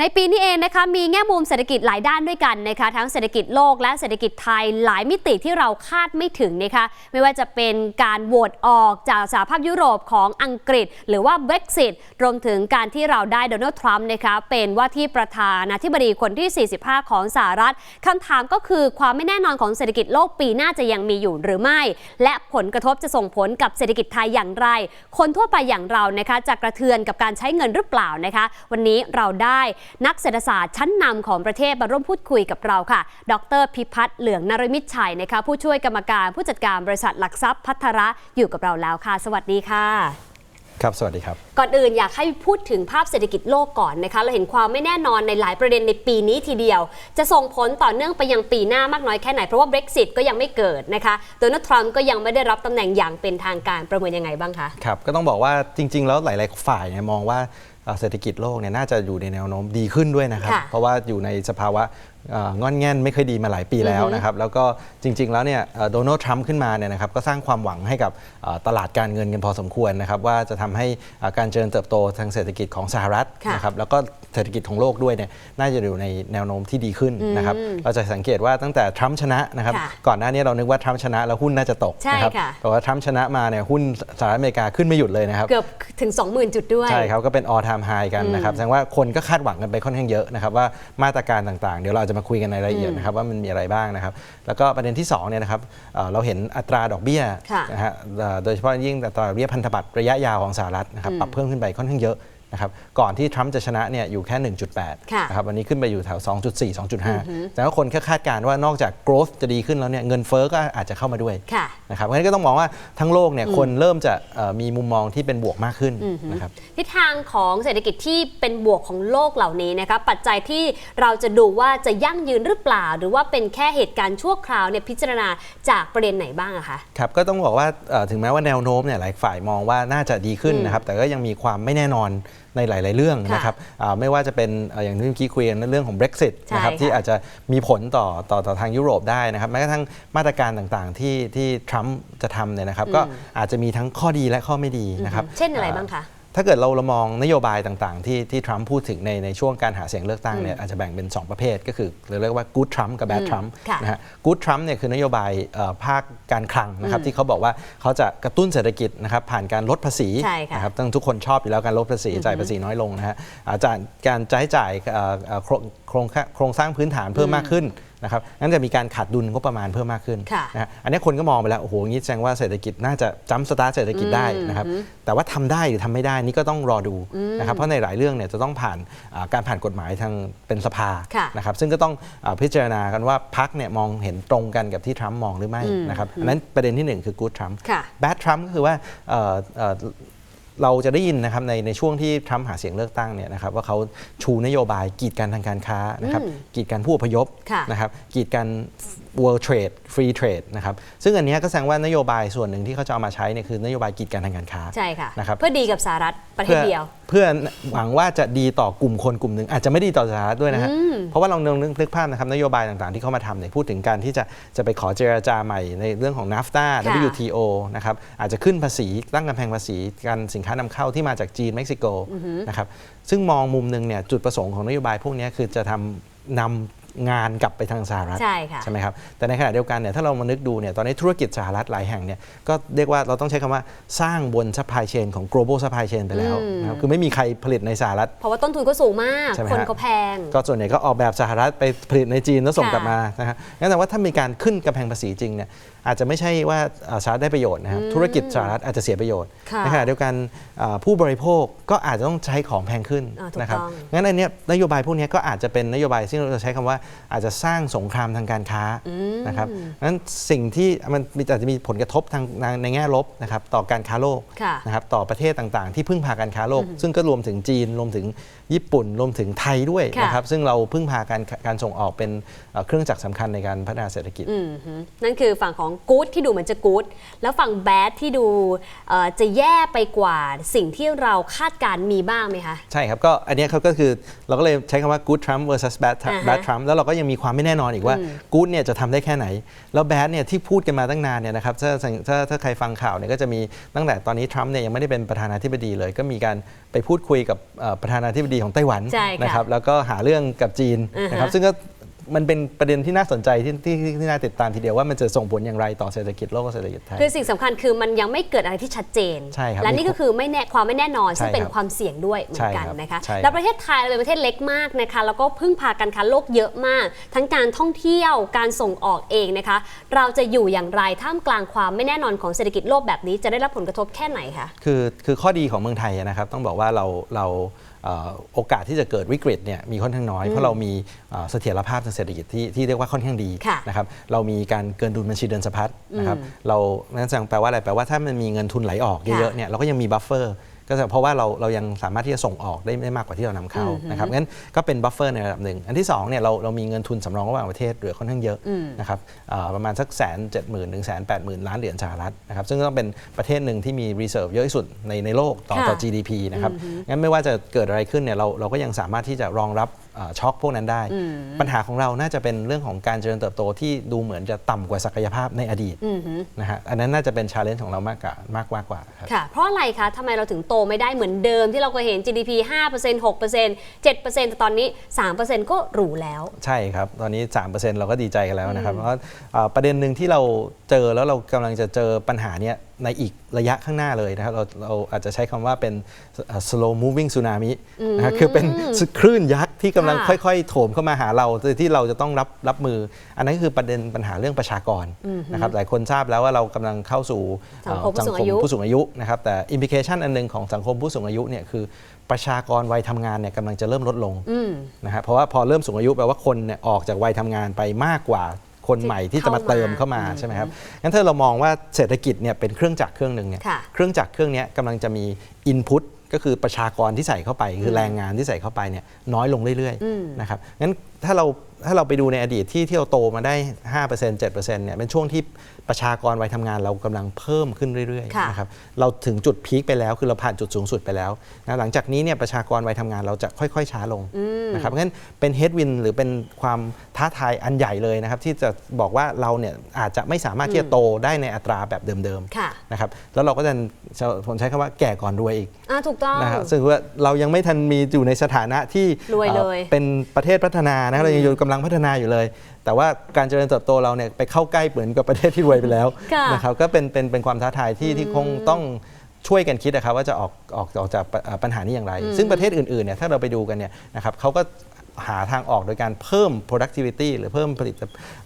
ในปีนี้เองนะคะมีแง่มุมเศรษฐกิจหลายด้านด้วยกันนะคะทั้งเศรษฐกิจโลกและเศรษฐกิจไทยหลายมิติที่เราคาดไม่ถึงนะคะไม่ว่าจะเป็นการโหวตออกจากสหภาพยุโรปของอังกฤษ หรือว่า Brexit รวมถึงการที่เราได้โดนัลด์ทรัมป์นะคะเป็นว่าที่ประธานาธิบดีคนที่ 45 ของสหรัฐคำถามก็คือความไม่แน่นอนของเศรษฐกิจโลกปีหน้าจะยังมีอยู่หรือไม่ และผลกระทบจะส่งผลกับเศรษฐกิจไทยอย่างไร คนทั่วไปอย่างเรานะคะจะกระเทือนกับการใช้เงินหรือเปล่านะคะ วันนี้เราได้นักเศรษฐศาสตร์ชั้นนำของประเทศมาร่วมพูดคุยกับเราค่ะ ดรพิพัฒน์เหลืองนรมิตรชัยนะคะผู้ช่วยกรรมการผู้จัดการบริษัทหลักทรัพย์พัทระอยู่กับเราแล้วค่ะ สวัสดีค่ะ ครับสวัสดีครับ ก่อนอื่นอยากให้พูดถึงภาพเศรษฐกิจโลกก่อนนะคะ เราเห็นความไม่แน่นอนในหลายประเด็นในปีนี้ทีเดียว จะส่งผลต่อเนื่องไปยังปีหน้ามากน้อยแค่ไหน เพราะว่า Brexit ก็ยังไม่เกิดนะคะโดนัลด์ทรัมป์ก็ยังไม่ได้รับตำแหน่งอย่างเป็นทางการประเมินยังไงบ้างคะครับก็ต้องบอกว่าจริง ๆ แล้วหลาย ๆ ฝ่ายเนี่ยมองว่าเอ่อเศรษฐกิจโลกเนี่ยน่าจะอยู่ในแนวโน้มดีขึ้นด้วยนะครับค่ะเพราะว่าอยู่ในสภาวะเอ่องอนแง่นไม่ค่อยดีมาหลายปีแล้วนะครับ แล้วก็จริง ๆ แล้วเนี่ยเอ่อโดนัลด์ทรัมป์ขึ้นมาเนี่ยนะครับก็สร้างความหวังให้กับเอ่อตลาดการเงินกันพอสมควรนะครับ ว่าจะทำให้เอ่อการเจริญเติบโตทางเศรษฐกิจของสหรัฐค่ะนะครับแล้วก็เศรษฐกิจของโลกด้วยเนี่ยน่าจะอยู่ในแนวโน้มที่ดีขึ้นนะครับเราจะสังเกตว่าตั้งแต่ทรัมป์ชนะนะครับค่ะก่อนหน้านี้เรานึกว่าทรัมป์ชนะแล้วหุ้นน่าจะตกใช่นะครับค่ะแต่ว่าทรัมป์ชนะมาเนี่ยหุ้นสหรัฐอเมริกาขึ้นไม่หยุดเลยนะครับเกือบถึง 20,000 จุดด้วย ใช่ครับก็เป็น all time high กันนะครับแสดงว่าคนก็คาดหวังกันไปค่อนข้างเยอะนะครับว่ามาตรการต่างๆ เดี๋ยวเราจะมาคุยกันในรายละเอียดนะครับว่ามันมีอะไรบ้างนะครับแล้วก็ประเด็นที่2เนี่ยนะครับเอ่อเราเห็นอัตราดอกเบี้ยค่ะนะฮะเอ่อโดยเฉพาะยิ่งอัตราดอกเบี้ยพันธบัตรระยะยาวของสหรัฐนะครับปรับเพิ่มขึ้นไปค่อนข้างเยอะ นะครับก่อนที่ทรัมป์จะชนะเนี่ยอยู่แค่ 1.8ค่ะนะครับวันนี้ขึ้นไปอยู่แถว 2.4 2.5 แต่ว่าคนก็คาดการณ์ว่านอกจาก growth จะดีขึ้นแล้วเนี่ยเงินเฟ้อก็อาจจะเข้ามาด้วยค่ะนะครับเพราะฉะนั้นก็ต้องมองว่าทั้งโลกเนี่ยคนเริ่มจะเอ่อมีมุมมองที่เป็นบวกมากขึ้นนะครับทิศทางของเศรษฐกิจที่เป็นบวกของโลกเหล่านี้นะคะปัจจัยที่เราจะดูว่าจะยั่งยืนหรือเปล่า หรือว่าเป็นแค่เหตุการณ์ชั่วคราวเนี่ยพิจารณาจากประเด็นไหนบ้างอะคะครับก็ต้องบอกว่าเอ่อถึงแม้ว่าแนวโน้มเนี่ยหลายฝ่ายมองว่าน่าจะดีขึ้นนะครับแต่ก็ยังมีความไม่แน่นอน ในหลาย ๆ เรื่องค่ะนะครับอ่าไม่ว่าจะเป็นเอ่ออย่างที่เมื่อกี้คุยกันในเรื่องของ Brexit ใช่นะครับค่ะที่อาจจะมีผลต่อต่อต่อทางยุโรปได้นะครับแม้กระทั่งมาตรการต่างๆ ที่ที่ทรัมป์จะทำเนี่ยนะครับก็อาจจะมีทั้งข้อดีและข้อไม่ดีนะครับเช่นอะไรบ้างคะ ถ้าเกิดเราเรามองนโยบายต่างๆ ที่ที่ทรัมป์พูดถึงในในช่วงการหาเสียงเลือกตั้งเนี่ยอาจจะแบ่งเป็น 2 ประเภท ก็คือเราเรียกว่า good Trump กับ bad Trump ค่ะนะฮะ good Trump เนี่ยคือนโยบายเอ่อภาคการคลังนะครับที่เขาบอกว่าเขาจะกระตุ้นเศรษฐกิจนะครับผ่านการลดภาษีใช่ค่ะนะครับตั้งทุกคนชอบอยู่แล้วการลดภาษีจ่ายภาษีน้อยลงนะฮะอาจารย์การใช้จ่ายเอ่อเอ่อโครงโครงโครงสร้างพื้นฐานเพิ่มมากขึ้น นะครับงั้นจะมีการขาดดุลงบประมาณเพิ่มมากขึ้นค่ะนะฮะอันนี้คนก็มองไปแล้วโอ้โหงี้แสดงว่าเศรษฐกิจน่าจะจัมสตาร์ทเศรษฐกิจได้นะครับแต่ว่าทำได้หรือทำไม่ได้นี่ก็ต้องรอดูนะครับเพราะในหลายเรื่องเนี่ยจะต้องผ่านอ่าการผ่านกฎหมายทางเป็นสภาค่ะนะครับซึ่งก็ต้องอาพิจารณากันว่าพักเนี่ยมองเห็นตรงกันกับที่ทรัมป์มองหรือไม่นะครับอันนั้นประเด็นที่หนึ่งคือกู๊ดทรัมป์ค่ะแบดทรัมป์ก็คือว่า เอ่อเอ่อเราจะได้ยินนะครับในในช่วงที่ทรัมป์หาเสียงเลือกตั้งเนี่ยนะครับว่าเขาชูนโยบายกีดกันทางการค้านะครับกีดกันผู้อพยพค่ะนะครับกีดกัน world trade free trade นะครับซึ่งอันเนี้ยก็แสดงว่านโยบายส่วนหนึ่งที่เขาจะเอามาใช้เนี่ยคือนโยบายกีดกันทางการค้าใช่ค่ะนะครับเพื่อดีกับสหรัฐประเทศเดียวเพื่อหวังว่าจะดีต่อกลุ่มคนกลุ่มหนึ่งอาจจะไม่ดีต่อสหรัฐด้วยนะฮะเพราะว่าลองนึกนึกภาพนะครับนโยบายต่างๆ ที่เขามาทำเนี่ยพูดถึงการที่จะจะไปขอเจรจาใหม่ในเรื่องของ NAFTA ค่ะ WTO นะครับอาจจะขึ้นภาษีตั้งกำแพงภาษีการสินค้านำเข้าที่มาจากจีนเม็กซิโกนะครับซึ่งมองมุมหนึ่งเนี่ยจุดประสงค์ของนโยบายพวกเนี้ยคือจะทำนำ งานกลับไปทางสหรัฐใช่ค่ะใช่ไหมครับแต่ในขณะเดียวกันเนี่ยถ้าเรามานึกดูเนี่ยตอนนี้ธุรกิจสหรัฐหลายแห่งเนี่ยก็เรียกว่าเราต้องใช้คำว่าสร้างบน supply chain ของ global supply chain ไปแล้วนะครับคือไม่มีใครผลิตในสหรัฐ เพราะว่าต้นทุนก็สูงมาก ใช่ไหมคนฮะเขาแพง ก็ส่วนใหญ่ก็ออกแบบสหรัฐไปผลิตในจีนแล้วส่งค่ะกลับมานะฮะงั้นแต่ว่าถ้ามีการขึ้นกำแพงภาษีจริงเนี่ยอาจจะไม่ใช่ว่าอ่าสหรัฐได้ประโยชน์นะครับธุรกิจสหรัฐอาจจะเสียประโยชน์ค่ะ ในขณะเดียวกันอ่าผู้บริโภคก็อาจจะต้องใช้ของแพงขึ้น อ่าถูกนะครับต้องงั้นอันเนี้ยนโยบายพวกเนี้ยก็อาจจะเป็นนโยบายที่เราจะใช้คำว่าอาจจะสร้างสงครามทางการค้านะครับงั้นสิ่งที่มันมีอาจจะมีผลกระทบทางในแง่ลบนะครับต่อการค้าโลกค่ะนะครับต่อประเทศต่างๆ ที่พึ่งพาการค้าโลก ซึ่งก็รวมถึงจีนรวมถึงญี่ปุ่นรวมถึงไทยด้วยค่ะนะครับซึ่งเราพึ่งพาการการส่งออกเป็นเอ่อเครื่องจักรสำคัญในการพัฒนาเศรษฐกิจอืมฮึนั่นคือฝั่งของกู๊ดที่ดูเหมือนจะกู๊ดแล้วฝั่งแบดที่ดูเอ่อจะแย่ไปกว่าสิ่งที่เราคาดการณ์มีบ้างไหมคะ ใช่ครับ ก็อันเนี้ยเขาก็คือเราก็เลยใช้คำว่า good Trump versus bad Trump อ่าฮะ bad Trump แล้วแล้วเราก็ยังมีความไม่แน่นอนอีกว่าอืมกู๊ดเนี่ยจะทำได้แค่ไหน แล้วแบดเนี่ยที่พูดกันมาตั้งนานเนี่ยนะครับถ้าถ้าถ้าใครฟังข่าวเนี่ยก็จะมีตั้งแต่ตอนนี้ทรัมป์เนี่ยยังไม่ได้เป็นประธานาธิบดีเลย ก็มีการไปพูดคุยกับเอ่อประธานาธิบดีของไต้หวันใช่ค่ะนะครับแล้วก็หาเรื่องกับจีนอือฮะนะครับซึ่งก็ มันเป็นประเด็นที่น่าสนใจที่ที่ที่ที่น่าติดตามทีเดียวว่ามันจะส่งผลอย่างไรต่อเศรษฐกิจโลกและเศรษฐกิจไทย คือสิ่งสำคัญคือมันยังไม่เกิดอะไรที่ชัดเจน ใช่ครับและนี่ก็คือไม่แน่ความไม่แน่นอน ซึ่งใช่เป็นครับความเสี่ยงด้วยเหมือนกันใช่ครับนะคะ ใช่ครับ แล้วประเทศไทยเราเป็นประเทศเล็กมากนะคะ แล้วก็พึ่งพาการค้าโลกเยอะมาก ทั้งการท่องเที่ยว การส่งออกเองนะคะ เราจะอยู่อย่างไรท่ามกลางความไม่แน่นอนของเศรษฐกิจโลกแบบนี้จะได้รับผลกระทบแค่ไหนคะ คือคือข้อดีของเมืองไทยนะครับต้องบอกว่าเราเราเอ่อ โอกาสที่จะเกิดวิกฤตเนี่ยมีค่อนข้างน้อย เพราะเรามีเอ่อเสถียรภาพทางเศรษฐกิจที่ที่เรียกว่าค่อนข้างดีค่ะนะครับเรามีการเกินดุลบัญชีเดินสะพัดนะครับอืมเรานั่นแปลว่าอะไรแปลว่าถ้ามันมีเงินทุนไหลออกเยค่ะอะๆเนี่ยเราก็ยังมีบัฟเฟอร์ ก็จะเพราะว่าเราเรายังสามารถที่จะส่งออกได้ได้มากกว่าที่เรานำเข้าอือฮึนะครับงั้นก็เป็นบัฟเฟอร์ในระดับหนึ่ง อันที่สองเนี่ยเราเรามีเงินทุนสำรองระหว่างประเทศเหลือค่อนข้างเยอะอืมนะครับเอ่อประมาณสักแสนเจ็ดหมื่นถึงแสนแปดหมื่นล้านเหรียญสหรัฐนะครับซึ่งก็ต้องเป็นประเทศหนึ่งที่มี reserve เยอะที่สุดในในโลกต่อต่อค่ะ GDP นะครับงั้นไม่ว่าจะเกิดอะไรขึ้นเนี่ยเราเราก็ยังสามารถที่จะรองรับเอ่อ ช็อคพวกนั้นได้ ปัญหาของเราน่าจะเป็นเรื่องของการเจริญเติบโตที่ดูเหมือนจะต่ำกว่าศักยภาพในอดีตอือฮึนะฮะอันนั้นน่าจะเป็นชาเลนจ์ของเรามากกว่ามากมากกว่าครับค่ะเพราะอะไรคะทำไมเราถึงโตไม่ได้เหมือนเดิมที่เราเคยเห็น GDP 5% 6% 7%แต่ตอนนี้ 3%ก็หรูแล้ว ใช่ครับ ตอนนี้ 3%เราก็ดีใจกันแล้วนะครับเพราะว่าเอ่อประเด็นหนึ่งที่เราเจอแล้วเรากำลังจะเจอปัญหาเนี้ย ในอีกระยะข้างหน้าเลยนะครับเราเราอาจจะใช้คำว่าเป็นเอ่อ slow moving tsunami นะครับคือเป็นคลื่นยักษ์ที่กำลังค่ะค่อยๆ โถมเข้ามาหาเราที่เราจะต้องรับรับมือ อันนั้นคือประเด็นปัญหาเรื่องประชากรนะครับหลายคนทราบแล้วว่าเรากำลังเข้าสู่สังคมเอ่อผู้สูงอายุผู้สูงอายุนะครับแต่อิมพิเคชันอันหนึงของสังคมผู้สูงอายุเนี่ยคือประชากรวัยทำงานเนี่ยกำลังจะเริ่มลดลงอืมนะฮะเพราะว่าพอเริ่มสูงอายุแปลว่าคนเนี่ยออกจากวัยทำงานไปมากกว่า คนใหม่ที่จะมาเติมเข้ามาใช่ไหมครับงั้นถ้าเรามองว่าเศรษฐกิจเนี่ยเป็นเครื่องจักรเครื่องหนึ่งเนี่ยค่ะเครื่องจักรเครื่องเนี้ยกำลังจะมีอินพุตก็คือประชากรที่ใส่เข้าไป คือแรงงานที่ใส่เข้าไปเนี่ยน้อยลงเรื่อยๆนะครับงั้นถ้าเราถ้าเราไปดูในอดีตที่ที่เราโตมาได้ 5% 7%เนี่ยเป็นช่วงที่ประชากรวัยทำงานเรากำลังเพิ่มขึ้นเรื่อยค่ะๆนะครับเราถึงจุดพีคไปแล้วคือเราผ่านจุดสูงสุดไปแล้วนะหลังจากนี้เนี่ยประชากรวัยทำงานเราจะค่อยๆช้าลงนะครับงั้นเป็นเฮดวินหรือเป็นความท้าทายอันใหญ่เลยนะครับที่จะบอกว่าเราเนี่ยอาจจะไม่สามารถที่จะโตได้ในอัตราแบบเดิมค่ะๆนะครับแล้วเราก็จะผมใช้คำว่าแก่ก่อนรวยอีกอ่าถูกต้องนะครับซึ่งว่าเรายังไม่ทันมีอยู่ในสถานะที่รวยเลยอ่อเป็นประเทศพัฒนานะเรายังอยู่กำลังพัฒนาอยู่เลย แต่ว่าการเจริญเติบโตเราเนี่ยไปเข้าใกล้เหมือนกับประเทศที่รวยไปแล้วค่ะนะครับก็เป็นเป็นเป็นความท้าทายที่ที่คงต้องช่วยกันคิดนะครับว่าจะออกออกออกจากปอ่าปัญหานี้อย่างไร ซึ่งประเทศอื่นๆเนี่ยถ้าเราไปดูกันเนี่ยนะครับเขาก็ หาทางออกโดยการเพิ่ม productivity หรือเพิ่มผลิต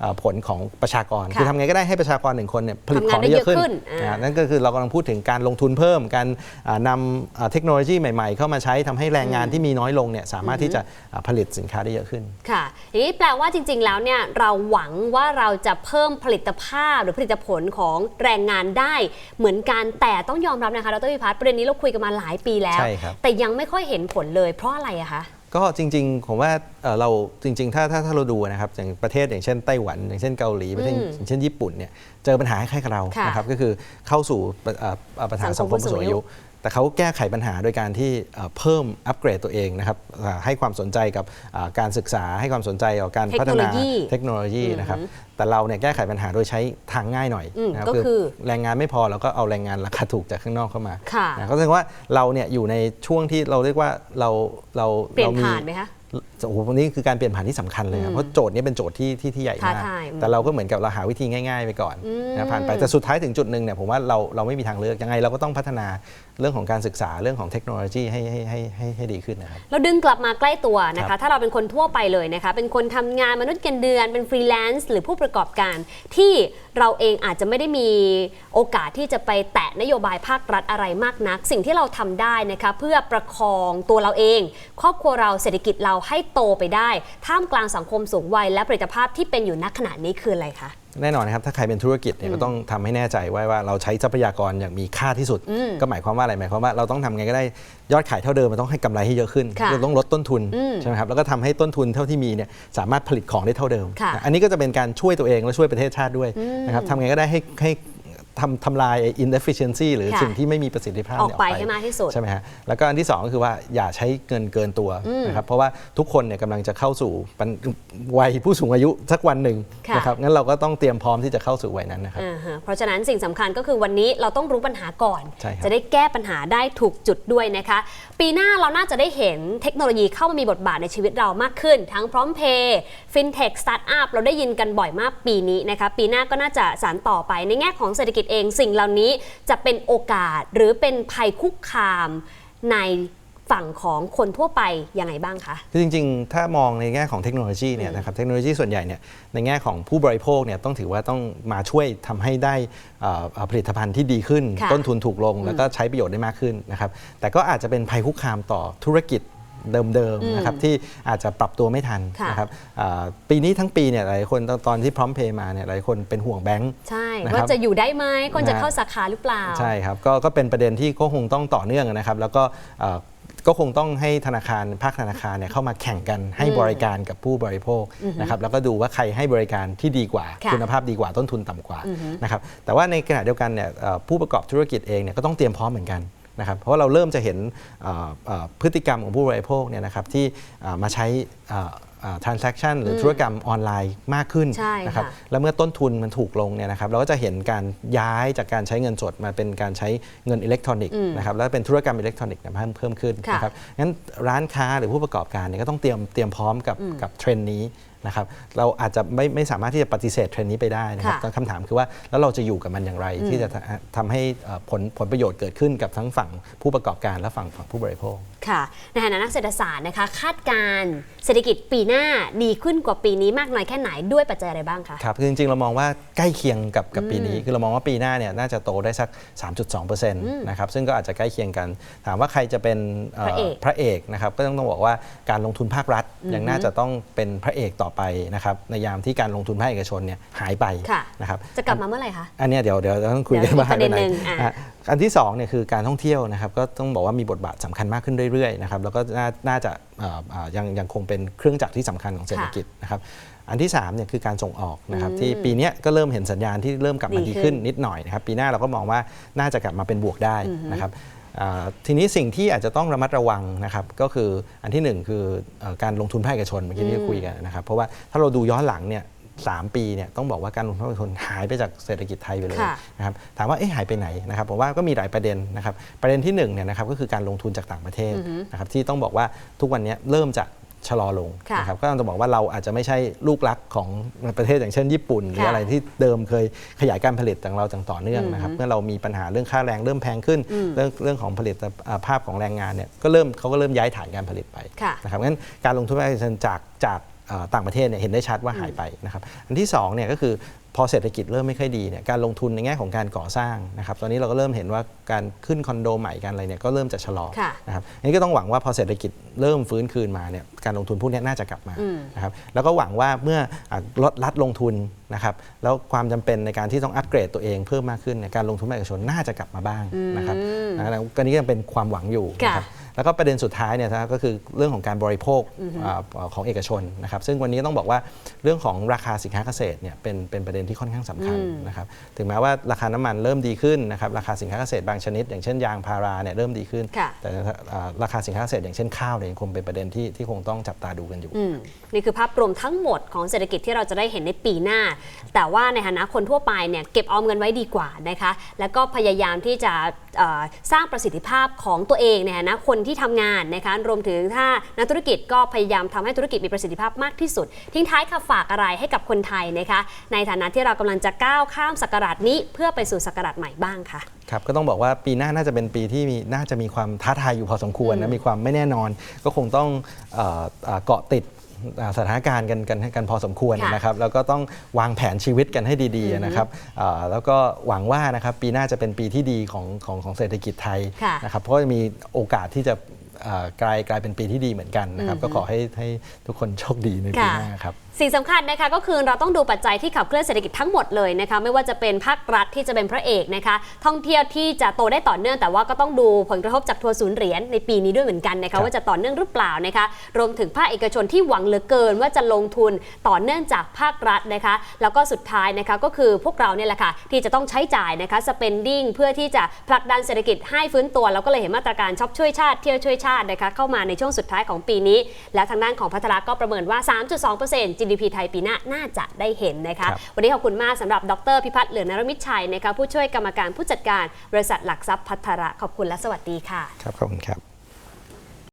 อ่าผลของประชากรค่ะคือทำไงก็ได้ให้ประชากรหนึ่งคนเนี่ยผลิตทำขงาอนงได้ได้เยอะขึ้นเยอะขึ้นอ่านะนั่นก็คือเรากำลังพูดถึงการลงทุนเพิ่ม การอ่านำอ่าเทคโนโลยีใหม่ ๆ เข้ามาใช้ทำให้แรงงานที่มีน้อยลงเนี่ยสามารถที่จะอ่าผลิตสินค้าได้เยอะขึ้น ค่ะอย่างนี้แปลว่าจริง ๆ แล้วเนี่ยเราหวังว่าเราจะเพิ่มผลิตภาพหรือผลิตผลของแรงงานได้เหมือนกันแต่ต้องยอมรับนะคะดรพิพัฒน์ประเด็นนี้เราคุยกันมาหลายปีแล้วใช่ครับแต่ยังไม่ค่อยเห็นผลเลยเพราะอะไรอะคะ ก็จริงๆผมว่าเอ่อเราจริง ๆ ถ้าถ้าถ้าเราดูนะครับอย่างประเทศอย่างเช่นไต้หวัน อย่างเช่นเกาหลีประเทศอืมอย่างเช่นญี่ปุ่นเนี่ยเจอปัญหาคล้ายๆกับเราค่ะนะครับก็คือเข้าสู่เอ่อเอ่อปัญหาสัสังงคคมมผู้ผู้สูสูงงอาอายุยุ แต่เขาแก้ไขปัญหาโดยการที่เอ่อเพิ่มอัปเกรดตัวเองนะครับอ่าให้ความสนใจกับอ่าการศึกษาให้ความสนใจกับการพัฒนาเทคโนโลยีเทคโนโลยีนะครับแต่เราเนี่ยแก้ไขปัญหาโดยใช้ทางง่ายหน่อยอืมนะครับก็คือแรงงานไม่พอเราก็เอาแรงงานราคาถูกจากข้างนอกเข้ามาค่ะนะก็แสดงว่าเราเนี่ยอยู่ในช่วงที่เราเรียกว่าเราเราเปลี่ยนเรามีผ่านไหมคะ โอ้โหวันนี้คือการเปลี่ยนผ่านที่สำคัญเลยครับเพราะโจทย์นี้เป็นโจทย์ที่ที่ที่ใหญ่มากท้าทายแต่เราก็เหมือนกับเราหาวิธีง่ายๆ ไปก่อนนะผ่านไปแต่สุดท้ายถึงจุดหนึ่งเนี่ยผมว่าเราเราไม่มีทางเลือกยังไงเราก็ต้องพัฒนาเรื่องของการศึกษาเรื่องของเทคโนโลยีให้ให้ให้ให้ให้ดีขึ้นนะครับเราดึงกลับมาใกล้ตัวนะครัคะบถ้าเราเป็นคนทั่วไปเลยนะคะเป็นคนทำงานมนุษย์เงินเดือนเป็นฟรีแลนซ์หรือผู้ประกอบการ ที่เราเองอาจจะไม่ได้มีโอกาสที่จะไปแตะนโยบายภาครัฐอะไรมากนัก สิ่งที่เราทำได้นะคะเพื่อประคองตัวเราเอง ครอบครัวเราเศรษฐกิจเราให้โตไปได้ ท่ามกลางสังคมสูงวัยและผลิตภาพที่เป็นอยู่ณขณะนี้คืออะไรคะ แน่นอนนะครับ ถ้าใครเป็นธุรกิจเนี่ยก็ต้องทำให้แน่ใจไว้ว่าเราใช้ทรัพยากรอย่างมีค่าที่สุด ก็หมายความว่าอะไรหมายความว่าเราต้องทำไงก็ได้ยอดขายเท่าเดิมมันต้องให้กำไรให้เยอะขึ้นค่ะเราต้องลดต้นทุนอืมใช่ไหมครับแล้วก็ทำให้ต้นทุนเท่าที่มีเนี่ยสามารถผลิตของได้เท่าเดิมค่ะนะอันนี้ก็จะเป็นการช่วยตัวเองและช่วยประเทศชาติด้วยนะครับทำไงก็ได้ให้ให้ ทำทำลาย inefficiency หรือค่ะ สิ่งที่ไม่มีประสิทธิภาพออกเนี่ยไปให้มากที่สุด ใช่ไหมฮะแล้วก็อันที่สองก็คือว่าอย่าใช้เงินเกินตัวนะครับเพราะว่าทุกคนเนี่ยกำลังจะเข้าสู่ปันวัยผู้สูงอายุสักวันหนึ่งค่ะ นะครับงั้นเราก็ต้องเตรียมพร้อมที่จะเข้าสู่วัยนั้นนะครับ อ่าฮะเพราะฉะนั้นสิ่งสำคัญก็คือวันนี้เราต้องรู้ปัญหาก่อน ใช่ครับจะได้แก้ปัญหาได้ถูกจุดด้วยนะคะ ปีหน้าเราน่าจะได้เห็นเทคโนโลยีเข้ามามีบทบาทในชีวิตเรามากขึ้น ทั้งพร้อมเพย์ฟินเทคสตาร์ทอัพเราได้ยินกันบ่อยมากปีนี้นะคะ ปีหน้าก็น่าจะสานต่อไปในแง่ของเศรษฐกิจเอง สิ่งเหล่านี้จะเป็นโอกาสหรือเป็นภัยคุกคามในฝั่งของคนทั่วไปยังไงบ้างคะคือจริงๆ ถ้ามองในแง่ของเทคโนโลยีเนี่ยนะครับ เทคโนโลยีส่วนใหญ่เนี่ยในแง่ของผู้บริโภคเนี่ยต้องถือว่าต้องมาช่วยทำให้ได้เอ่อเอ่อผลิตภัณฑ์ที่ดีขึ้นค่ะต้นทุนถูกลง แล้วก็ใช้ประโยชน์ได้มากขึ้นนะครับ แต่ก็อาจจะเป็นภัยคุกคามต่อธุรกิจ เดิมๆนะครับที่อาจจะปรับตัวไม่ทันค่ะนะครับอ่าปีนี้ทั้งปีเนี่ยหลายคนตอนตอนที่พร้อมเพย์มาเนี่ยหลายคนเป็นห่วงแบงค์ใช่นะครับว่าจะอยู่ได้ไหมคนจะนะฮะเข้าสาขาหรือเปล่า ใช่ครับก็ก็เป็นประเด็นที่ก็คงต้องต่อเนื่องนะครับ แล้วก็เอ่อก็คงต้องให้ธนาคารภาคธนาคารเนี่ยเข้ามาแข่งกันให้บริการกับผู้บริโภคนะครับแล้วก็ดูว่าใครให้บริการที่ดีกว่าค่ะคุณภาพดีกว่าต้นทุนต่ำกว่านะครับแต่ว่าในขณะเดียวกันเนี่ยเอ่อผู้ประกอบธุรกิจเองเนี่ยก็ต้องเตรียมพร้อมเหมือนกัน นะครับเพราะว่าเราเริ่มจะเห็นเอ่อเอ่อพฤติกรรมของผู้บริโภคเนี่ยนะครับที่เอ่อมาใช้เอ่อเอ่อ transaction หรือธุรกรรมออนไลน์มากขึ้นใช่นะครับค่ะแล้วเมื่อต้นทุนมันถูกลงเนี่ยนะครับเราก็จะเห็นการย้ายจากการใช้เงินสดมาเป็นการใช้เงินอิเล็กทรอนิกส์นะครับแล้วเป็นธุรกรรมอิเล็กทรอนิกส์เนี่ยเพิ่มเพิ่มขึ้นค่ะนะครับงั้นร้านค้าหรือผู้ประกอบการเนี่ยก็ต้องเตรียมเตรียมพร้อมกับกับเทรนด์นี้ นะครับเราอาจจะไม่ไม่สามารถที่จะปฏิเสธเทรนด์นี้ไปได้นะครับค่ะแต่คำถามคือว่าแล้วเราจะอยู่กับมันอย่างไร ที่จะทำให้เอ่อผลผลประโยชน์เกิดขึ้นกับทั้งฝั่งผู้ประกอบการและฝั่งฝั่งผู้บริโภค ค่ะในฐานะนักเศรษฐศาสตร์นะคะ คาดการณ์เศรษฐกิจปีหน้าดีขึ้นกว่าปีนี้มากน้อยแค่ไหนด้วยปัจจัยอะไรบ้างคะ ครับคือจริงๆ เรามองว่าใกล้เคียงกับกับปีนี้ คือเรามองว่าปีหน้าเนี่ยน่าจะโตได้สัก 3.2%นะครับซึ่งก็อาจจะใกล้เคียงกัน ถามว่าใครจะเป็นเอ่อพระเอกพระเอกนะครับก็ต้องต้องบอกว่าการลงทุนภาครัฐยังน่าจะต้องเป็นพระเอกต่อไปนะครับในยามที่การลงทุนภาคเอกชนเนี่ยหายไปค่ะนะครับจะกลับมาเมื่อไหร่คะอันเนี้ยเดี๋ยวเดี๋ยวเราต้องคุยกันเดี๋ยวว่าหายไปไหนอีกประเด็นหนึ่งอะอะอันที่2เนี่ยคือการท่องเที่ยวนะครับก็ต้องบอกว่ามีบทบาทสำคัญมากขึ้นเรื่อยๆนะครับแล้วก็น่าน่าจะเอ่อเอ่อยังยังคงเป็นเครื่องจักรที่สำคัญของเศรษฐกิจนะครับอันที่3เนี่ยคือการส่งออกนะครับที่ปีเนี้ยก็เริ่มเห็นสัญญาณที่เริ่มกลับมาดีดีขึ้ขึ้นนนิดหน่อยนะครับปีหน้าเราก็มองว่าน่าจะกลับมาเป็นบวกได้นะครับอ่า ทีนี้สิ่งที่อาจจะต้องระมัดระวังนะครับก็คืออันที่หนึ่งคือเอ่อการลงทุนภาคเอกชนเมื่อกี้ที่คุยกันนะครับเพราะว่าถ้าเราดูย้อนหลังเนี่ยสามปีเนี่ยต้องบอกว่าการลงทุนภาคเอกชนหายไปจากเศรษฐกิจไทยไปเลยค่ะนะครับถามว่าเอ๊ะหายไปไหนนะครับผมว่าก็มีหลายประเด็นนะครับประเด็นที่หนึ่งเนี่ยนะครับก็คือการลงทุนจากต่างประเทศนะครับที่ต้องบอกว่าทุกวันนี้เริ่มจะ ชะลอลงค่ะนะครับก็ต้องบอกว่าเราอาจจะไม่ใช่ลูกรักของประเทศอย่างเช่นญี่ปุ่น หรือค่ะอะไรที่เดิมเคยขยายการผลิตของเราอย่างต่อเนื่องนะครับเมื่อเรามีปัญหาเรื่องค่าแรงเริ่มแพงขึ้น เรื่องเรื่องของผลิตภาพของแรงงานเนี่ยก็เริ่มเขาก็เริ่มย้ายฐานการผลิตไปค่ะนะครับงั้นการลงทุนภาคเอกชนจากจากเอ่อต่างประเทศเนี่ยเห็นได้ชัดว่าหายไปนะครับอันที่สองเนี่ยก็คือ พอเศรษฐกิจเริ่มไม่ค่อยดีเนี่ยการลงทุนในแง่ของการก่อสร้างนะครับตอนนี้เราก็เริ่มเห็นว่าการขึ้นคอนโดใหม่กันอะไรเนี่ยก็เริ่มจะชะลอค่ะนะครับอันนี้ก็ต้องหวังว่าพอเศรษฐกิจเริ่มฟื้นคืนมาเนี่ยการลงทุนพวกนี้น่าจะกลับมานะครับแล้วก็หวังว่าเมื่ออะลดรัดลงทุนนะครับแล้วความจำเป็นในการที่ต้องอัปเกรดตัวเองเพิ่มมากขึ้นเนี่ยการลงทุนภาคเอกชนน่าจะกลับมาบ้างนะครับนะแล้วก็นี้ยังเป็นความหวังอยู่นะครับ แล้วก็ประเด็นสุดท้ายเนี่ยนะก็คือเรื่องของการบริโภคอ่าของเอกชนนะครับซึ่งวันนี้ต้องบอกว่าเรื่องของราคาสินค้าเกษตรเนี่ยเป็นเป็นประเด็นที่ค่อนข้างสำคัญนะครับถึงแม้ว่าราคาน้ำมันเริ่มดีขึ้นนะครับราคาสินค้าเกษตรบางชนิด อย่างเช่นยางพาราเนี่ยเริ่มดีขึ้นค่ะแต่อ่าราคาสินค้าเกษตรอย่างเช่นข้าวเนี่ยยังคงเป็นประเด็นที่ที่คงต้องจับตาดูกันอยู่อืมนี่คือภาพรวมทั้งหมดของเศรษฐกิจที่เราจะได้เห็นในปีหน้า แต่ว่าในฐานะคนทั่วไปเนี่ยเก็บออมเงินไว้ดีกว่านะคะแล้วก็พยายามที่จะเอ่อสร้างประสิทธิภาพของตัวเองในฐานะคนที่ทำงานนะคะรวมถึงถ้านักธุรกิจก็พยายามทำให้ธุรกิจมีประสิทธิภาพมากที่สุด ทิ้งท้ายค่ะฝากอะไรให้กับคนไทยนะคะในฐานะที่เรากำลังจะก้าวข้ามศักราชนี้ เพื่อไปสู่ศักราชใหม่บ้างค่ะครับก็ต้องบอกว่าปีหน้าน่าจะเป็นปีที่มีน่าจะมีความท้าทายอยู่พอสมควรนะมีความไม่แน่นอน ก็คงต้องเอ่อเอ่อเกาะติดอ่าสถานการณ์กันกันกันพอสมควรค่ะนะครับแล้วก็ต้องวางแผนชีวิตกันให้ดีๆนะครับเอ่อแล้วก็หวังว่านะครับปีหน้าจะเป็นปีที่ดีของของของเศรษฐกิจไทยค่ะนะครับเพราะว่ามีโอกาสที่จะเอ่อกลายกลายเป็นปีที่ดีเหมือนกันนะครับก็ขอให้ให้ทุกคนโชคดีในปีค่ะหน้าครับ สิ่งสำคัญนะคะก็คือเราต้องดูปัจจัยที่ขับเคลื่อนเศรษฐกิจทั้งหมดเลยนะคะไม่ว่าจะเป็นภาครัฐที่จะเป็นพระเอกนะคะท่องเที่ยวที่จะโตได้ต่อเนื่อง แต่ว่าก็ต้องดูผลกระทบจากทัวร์ศูนย์เหรียญในปีนี้ด้วยเหมือนกันนะครัคะบว่าจะต่อเนื่องหรือเปล่านะคะรวมถึงภาคเอกชนที่หวังเหลือเกิน ว่าจะลงทุนต่อเนื่องจากภาครัฐนะคะ แล้วก็สุดท้ายนะคะก็คือพวกเราเนี่ยแหละค่ะที่จะต้องใช้จ่ายนะคะ spending เพื่อที่จะผลักดันเศรษฐกิจให้ฟื้นตัวเราก็เลยเห็นมาตรการช็อปช่วยชาติเที่ยวช่วยชาตินะคะเข้ามาในช่วงสุดท้ายของปีนี้ และทางด้านของพัฒนาก็ประเมินว่า 3.2% GDP ไทยปีหน้าน่าจะได้เห็นนะคะครับวันนี้ขอบคุณมากสำหรับดรพิพัฒน์เหลือนรมิตรชัยนะคะผู้ช่วยกรรมการผู้จัดการบริษัทหลักทรัพย์พัฒระขอบคุณและสวัสดีค่ะ ครับขอบคุณครับ